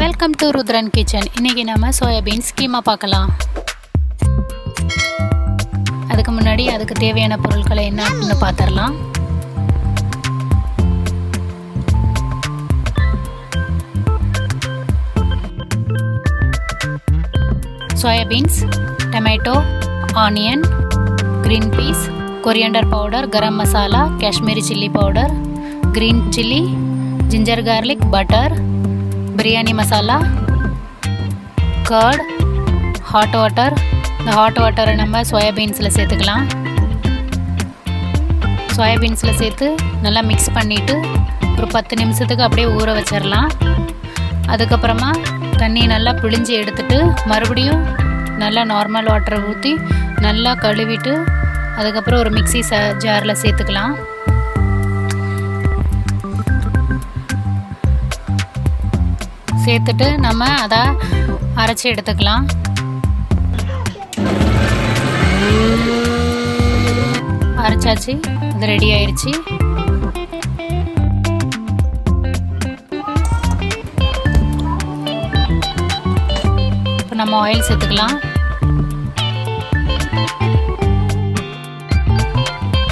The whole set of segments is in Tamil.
வெல்கம் டு ருத்ரன் கிச்சன் இன்றைக்கி நம்ம சோயாபீன்ஸ் கீமா பார்க்கலாம். அதுக்கு முன்னாடி அதுக்கு தேவையான பொருட்களை என்னன்னு பார்த்துடலாம். Soybeans tomato onion green peas coriander powder garam masala Kashmiri chilli powder green chilli ginger garlic butter biryani masala curd hot water இந்த ஹாட் வாட்டரை நம்ம சோயாபீன்ஸில் சேர்த்துக்கலாம். சோயாபீன்ஸில் சேர்த்து நல்லா மிக்ஸ் பண்ணிவிட்டு ஒரு பத்து நிமிஷத்துக்கு அப்படியே ஊற வச்சிடலாம். அதுக்கப்புறமா தண்ணி நல்லா பிழிஞ்சு எடுத்துட்டு மறுபடியும் நல்லா நார்மல் வாட்டரை ஊற்றி நல்லா கழுவிட்டு அதுக்கப்புறம் ஒரு மிக்சி ச ஜாரில் சேர்த்துக்கலாம். சேர்த்துட்டு நம்ம அதை அரைச்சி எடுத்துக்கலாம். அரைச்சாச்சு அது ரெடி ஆயிடுச்சு இப்போ நம்ம ஆயில் சேர்த்துக்கலாம்.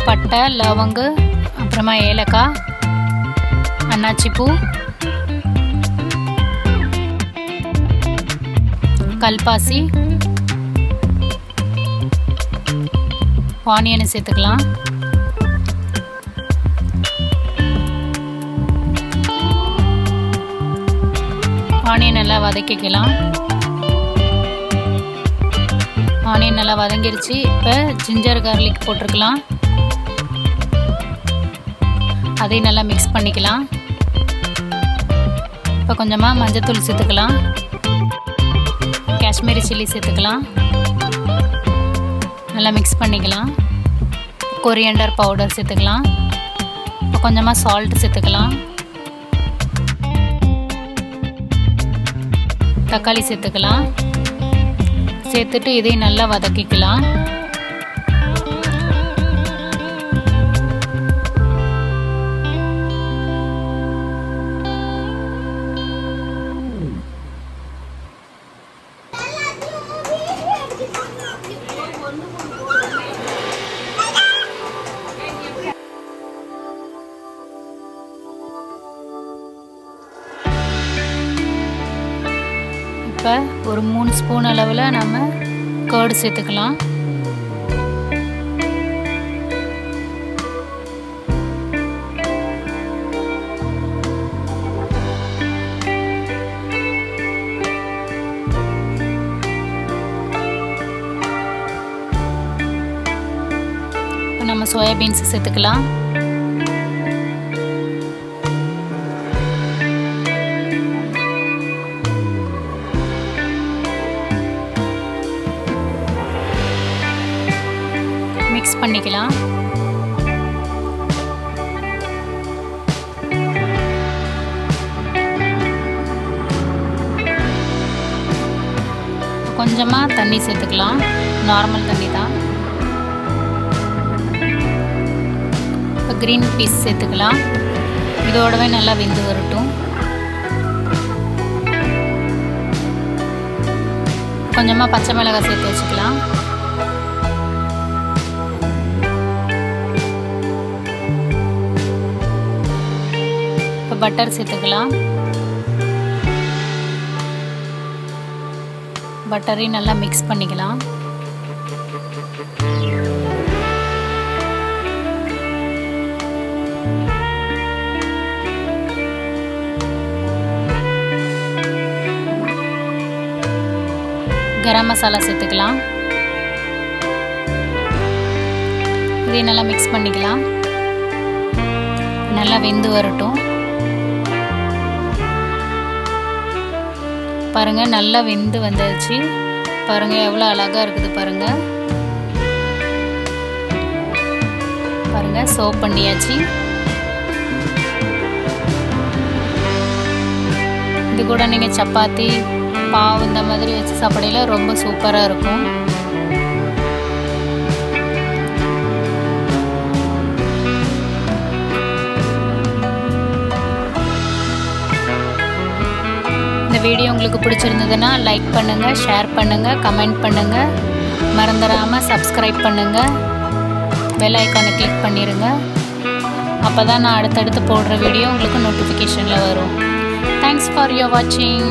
பட்டை லவங்கு அப்புறமா ஏலக்காய் அன்னாச்சி கல்பாசி. ஆனியனை சேர்த்துக்கலாம். ஆனியன் நல்லா வதக்கிக்கலாம். ஆனியன் நல்லா வதங்கிருச்சு. இப்போ ஜிஞ்சர் கார்லிக் போட்டிருக்கலாம். அதையும் நல்லா மிக்ஸ் பண்ணிக்கலாம். இப்போ கொஞ்சமாக மஞ்சத்தூள் சேர்த்துக்கலாம். காஷ்மீரி சில்லி சேர்த்துக்கலாம். நல்லா மிக்ஸ் பண்ணிக்கலாம். கொரியண்டர் பவுடர் சேர்த்துக்கலாம். இப்போ கொஞ்சமாக சால்ட் சேர்த்துக்கலாம். தக்காளி சேர்த்துக்கலாம். சேர்த்துட்டு இதையும் நல்லா வதக்கிக்கலாம். இப்போ ஒரு மூணு ஸ்பூன் அளவில் நம்ம கேர்டு சேர்த்துக்கலாம். நம்ம சோயாபீன்ஸ் சேர்த்துக்கலாம். பண்ணிக்கலாம். கொஞ்சமாக தண்ணி சேர்த்துக்கலாம். நார்மல் தண்ணி தான் இப்போ க்ரீன் பீஸ் சேர்த்துக்கலாம். இதோடவே நல்லா வெந்து வரட்டும். கொஞ்சமாக பச்சை மிளகாய் சேர்த்து வச்சுக்கலாம். பட்டர் சேர்த்துக்கலாம். பட்டரையும் நல்லா மிக்ஸ் பண்ணிக்கலாம். கரம் மசாலா சேர்த்துக்கலாம். இதையும் நல்லா மிக்ஸ் பண்ணிக்கலாம். நல்லா வெந்து வரட்டும். பாருங்க நல்லா வெந்து வந்தாச்சு. பாருங்கள் எவ்வளோ அழகாக இருக்குது பாருங்கள் பாருங்கள் சோப் பண்ணியாச்சு. இது கூட நீங்கள் சப்பாத்தி பாவு இந்த மாதிரி வச்சு சாப்பிடையில ரொம்ப சூப்பராக இருக்கும். வீடியோ உங்களுக்கு பிடிச்சிருந்ததுன்னா லைக் பண்ணுங்கள் ஷேர் பண்ணுங்கள் கமெண்ட் பண்ணுங்கள் மறந்துடாமல் சப்ஸ்கிரைப் பண்ணுங்கள் பெல் ஐக்கானை கிளிக் பண்ணிடுங்க அப்போ தான் நான் அடுத்தடுத்து போடுற வீடியோ உங்களுக்கு நோட்டிஃபிகேஷனில் வரும். தேங்க்ஸ் ஃபார் யோர் வாட்சிங்